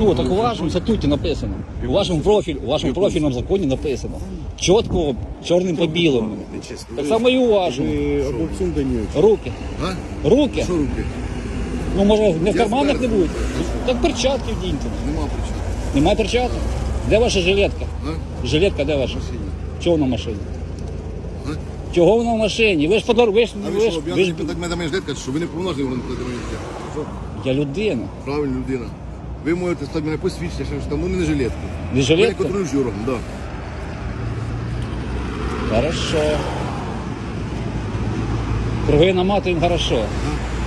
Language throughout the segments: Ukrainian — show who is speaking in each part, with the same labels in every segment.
Speaker 1: Ну, так у вашому статуті написано. У вашому профіль, у вашому профільному законі написано. Чітко, чорним по білому. Так само і у вашому.
Speaker 2: Данілович.
Speaker 1: Руки.
Speaker 3: А?
Speaker 1: Руки.
Speaker 3: Що руки?
Speaker 1: Ну, може, не в карманах не будуть. Так перчатки вдіньте.
Speaker 3: Нема причин.
Speaker 1: Немає перчаток? Де ваша жилетка?
Speaker 3: А?
Speaker 1: Жилетка де ваша? Чого вона в машині? Чого вона в машині? Ви ж подор... ви ж,
Speaker 3: А
Speaker 1: ви
Speaker 3: ви
Speaker 1: ж,
Speaker 3: що,
Speaker 1: ви ж...
Speaker 3: об'язані питати мене жилетка, що ви не повноважені моє життя?
Speaker 1: Я людина.
Speaker 3: Правильно, людина. Ви можете стати мене посвідчити, що ж там, ну не жилетку.
Speaker 1: Не
Speaker 3: Ви не
Speaker 1: жилетка?
Speaker 3: контролюючий да.
Speaker 1: Хорошо. Круги наматуємо хорошо.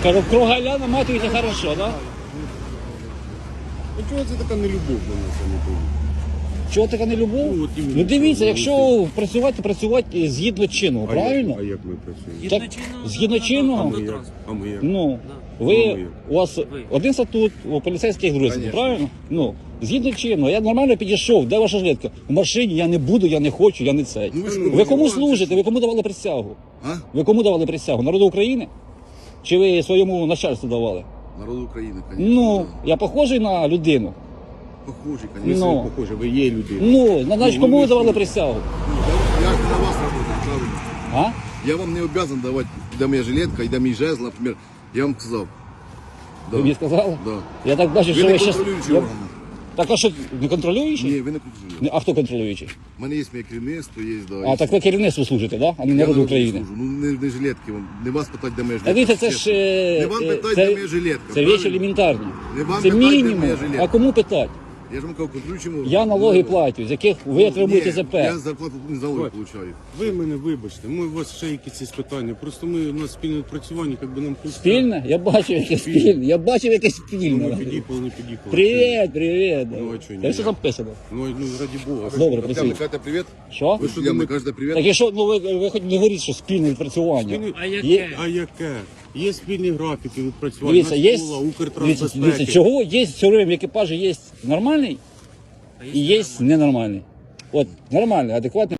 Speaker 1: Кажу, кругаля наматуєте хорошо, да?
Speaker 2: Ну чого це така нелюбов до нас, не них?
Speaker 1: Чого така не любов?
Speaker 2: Ну, от іменно.
Speaker 1: Ну дивіться, якщо працювати, працювати згідно чинного,
Speaker 2: А як-
Speaker 1: правильно?
Speaker 2: А як ми працюємо?
Speaker 1: Так, згідно чинного,
Speaker 2: А ми як? А ми як?
Speaker 1: ну,
Speaker 2: Ну,
Speaker 1: ви, у вас один статут у поліцейських друзів,
Speaker 3: Конечно.
Speaker 1: правильно? Ну, згідно чинного, я нормально підійшов, де ваша жилетка? В машині я не буду, я не хочу, я не цей.
Speaker 3: Ну, ви ж
Speaker 1: Ви кому служите? Ви кому давали присягу?
Speaker 3: А?
Speaker 1: Ви кому давали присягу? Народу України? Чи ви своєму начальству давали?
Speaker 3: Народ України, звісно.
Speaker 1: Ну, я похожий на людину.
Speaker 3: Похожий,
Speaker 2: Ви
Speaker 3: звісно.
Speaker 1: Ну.
Speaker 2: ну. похоже, ви є людина.
Speaker 1: Ну, значить,
Speaker 2: Ну,
Speaker 1: кому
Speaker 2: ви
Speaker 1: ви давали
Speaker 2: що?
Speaker 1: присягу?
Speaker 3: Я ж на вас працюю, правильно.
Speaker 1: А?
Speaker 3: Я вам не обязан давати, де моя жилетка і де мій жезл, наприклад. Я вам сказав. Да.
Speaker 1: Ви мені сказали?
Speaker 3: Да.
Speaker 1: Я так бачу,
Speaker 3: Ви
Speaker 1: що
Speaker 3: не
Speaker 1: ви щас...
Speaker 3: контролюючий
Speaker 1: Я-
Speaker 3: орган.
Speaker 1: Так а що, не контролюючий?
Speaker 3: Ні, ви не контролюєте.
Speaker 1: Не, А хто контролюючий?
Speaker 3: У мене є моє керівництво, є, да.
Speaker 1: А так ви керівництву служите, да? а не
Speaker 3: Я
Speaker 1: народу
Speaker 3: народу
Speaker 1: України.
Speaker 3: служу. Ну не, не жилетки, вам. не вас питати, де моя
Speaker 1: А
Speaker 3: жилетка.
Speaker 1: дивіться, це ж
Speaker 3: чесно.
Speaker 1: е,
Speaker 3: Не вам
Speaker 1: е,
Speaker 3: питати,
Speaker 1: це,
Speaker 3: де моя жилетка.
Speaker 1: це
Speaker 3: правильно?
Speaker 1: речі елементарні.
Speaker 3: Не вам
Speaker 1: Це
Speaker 3: питати, де
Speaker 1: мінімум.
Speaker 3: моя жилетка.
Speaker 1: А кому питати?
Speaker 3: Я ж вам кажу, контролюючому.
Speaker 1: Я налоги платю, з яких ви отримуєте
Speaker 3: Ні,
Speaker 1: ЗП.
Speaker 3: Я зарплату не за налоги
Speaker 2: Ой.
Speaker 3: получаю.
Speaker 2: Ви мене вибачте, ми у вас ще якісь є питання. Просто ми у нас спільне відпрацювання, як би нам тут-
Speaker 1: Спільне? Я бачив якесь спільне. Я бачив якесь
Speaker 2: Ну,
Speaker 1: спільне.
Speaker 2: Ми під'їхали, не під'їхали.
Speaker 1: Привіт, привіт.
Speaker 2: Ну, а чого ні?
Speaker 1: Це все записано.
Speaker 2: Ну, ну раді Бога.
Speaker 1: Добре,
Speaker 3: Я
Speaker 1: працюй.
Speaker 3: кажете привіт.
Speaker 1: Що?
Speaker 3: Ви суддям не кажете привіт.
Speaker 1: Так і що, ну ви, ви хоч не говоріть, що спільне відпрацювання.
Speaker 2: Спільне-
Speaker 4: А яке?
Speaker 1: Є,
Speaker 2: А яке? Є спільні графіки відпрацювання.
Speaker 1: дивіться, є,
Speaker 2: Нацпола,
Speaker 1: дивіться,
Speaker 2: Укртрансбезпеки.
Speaker 1: дивіться, чого є сьогодні время в екіпажі є нормальний і є ненормальний. От, нормальний, адекватний.